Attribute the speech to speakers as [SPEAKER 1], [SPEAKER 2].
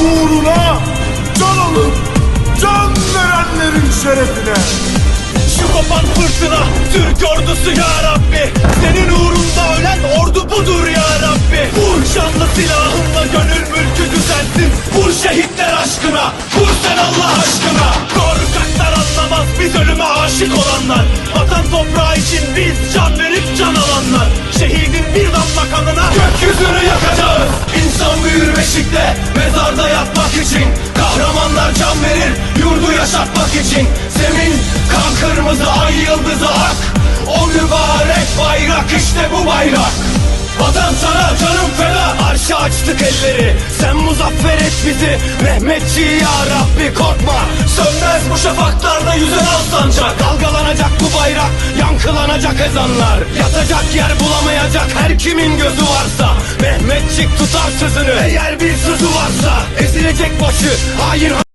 [SPEAKER 1] uğruna can alıp can verenlerin şerefine.
[SPEAKER 2] Şu kopan fırtına Türk ordusu ya Rabbi. Senin uğrunda ölen ordu budur ya Rabbi. Vur şanlı silahınla gönül mülkü düzelsin Vur şehitler aşkına Vur sen Allah aşkına. Korkaklar anlamaz biz ölüme aşık olanlar. Vatan toprağı için biz can verip can alanlar. Şehidin bir damla kanına Gökyüzünü yakacağız. İnsan büyür beşikte Yatmak için. Kahramanlar can verir Yurdu yaşatmak için. Zemin kan kırmızı ay yıldızı ak. O mübarek bayrak işte bu bayrak. Vatan sana canım feda. Arşa açtık elleri. Sen muzaffer et bizi. Mehmetçi ya Rabbi korkma. Sönmez bu şafaklarda yüzen sancak Dalgalanacak bu bayrak Yankılanacak ezanlar. Yatacak yer bulamayacak her kimin gözü Mehmetçik tutar sözünü. Eğer bir sözü varsa Ezilecek başı. Hain